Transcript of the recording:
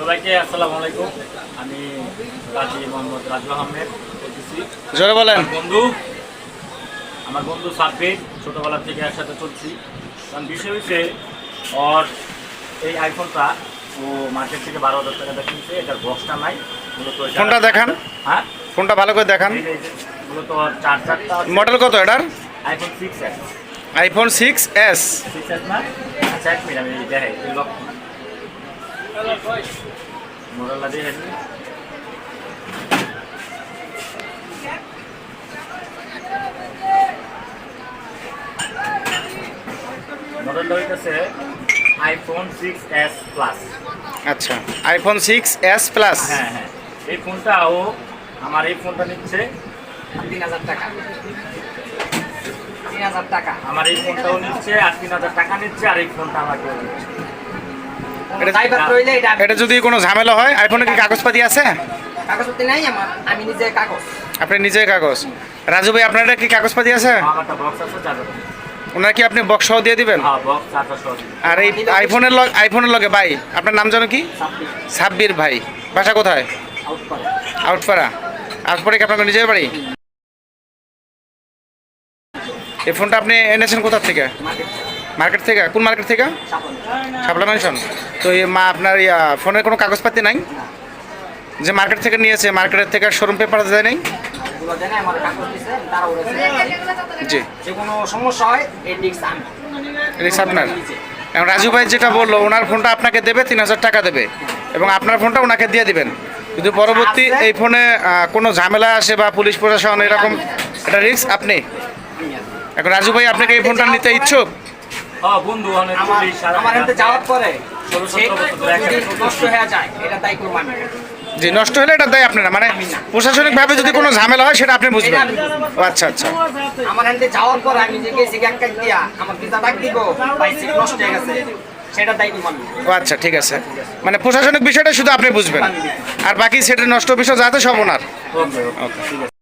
সবাইকে আসসালামু আলাইকুম। আমি কাজী মোহাম্মদ রাজু আহমেদ বলতেছি। জোরে বলেন। বন্ধু আমার বন্ধু সাব্বির ছোটোবেলা থেকে একসাথে চলছি। কারণ বিষয় হচ্ছে ওর এই আইফোনটা ও মার্কেট থেকে বারো হাজার টাকা কিনছে এটার বক্সটা নাই মূলত ফোনটা দেখান। হ্যাঁ? ফোনটা ভালো করে দেখান। মূলত চার্জারটা মডেল কত এটার? IPhone six S iPhone six S six S না? আচ্ছা এক মিনিট আমি দেখাই লক মোবাইলটা মডেলটা আইফোন সিক্স এস প্লাস আচ্ছা আইফোন সিক্স এস প্লাস হ্যাঁ হ্যাঁ। এই ফোনটা ও আমার এই ফোনটা নিচ্ছে তিন হাজার টাকা। তিন হাজার টাকা। আমার এই ফোনটাও নিচ্ছে আর তিন হাজার টাকা নিচ্ছে আর এই ফোনটা আমাকে এটা যদি কোনো ঝামেলা হয় আইফোনে কি কাগজপাতি আছে? কাগজপত্র নাই আমার আমি নিজে কাগজ। আপনি নিজে কাগজ। রাজু ভাই আপনার কি কাগজপাতি আছে? আমার একটা বক্স আছে যাবে ওনার কি আপনি বক্স সহ দিয়ে দিবেন? হ্যাঁ আর এই আইফোনের লগ আইফোনের লগে ভাই আপনার নাম জানো কি? সাব্বির। ভাই। বাসা কোথায়? আউটপাড়া। আউটপাড়া। কি আপনার নিজের বাড়ি? এই ফোনটা আপনি এনেছেন কোথা থেকে। মার্কেট থেকে? কোন মার্কেট থেকে? শাপলা ম্যানশন তো এই মা আপনার ইয়া, ফোনের কোনো কাগজপাতি নাই? যে মার্কেট থেকে নিয়েছে মার্কেটের থেকে শোরুম পেপার দেয় নাই? জি। যে কোনো সমস্যা হয় রিক্স আপনার? এখন রাজু ভাই যেটা বলল ওনার ফোনটা আপনাকে দেবে তিন হাজার টাকা দেবে। এবং আপনার ফোনটা ওনাকে দিয়ে দিবেন। কিন্তু পরবর্তী এই ফোনে কোনো ঝামেলা আসে বা পুলিশ প্রশাসন এরকম একটা রিস্ক আপনি? এখন রাজু ভাই আপনাকে এই ফোনটা নিতে ইচ্ছুক? হ্যাঁ বন্ধু অনেক আমার এতে যাওয়ার পরে নষ্ট হয়ে যায় এটা তাই করব আমি। জি নষ্ট হলে এটা দেয় আপনারা। মানে প্রশাসনিকভাবে যদি কোনো ঝামেলা হয় সেটা আপনি বুঝবেন। আচ্ছা আচ্ছা। আমার এতে যাওয়ার পরে আমি যে গেছি এক কাজ দিয়া আমার পিতা ডাক দিব বাইসিক নষ্ট হয়ে গেছে সেটা আচ্ছা ঠিক আছে। মানে প্রশাসনিক বিষয়টা শুধু আপনি বুঝবেন। আর বাকি সেটা নষ্ট বিষয় যাতে সব ওনার। ওকে ওকে। ঠিক আছে।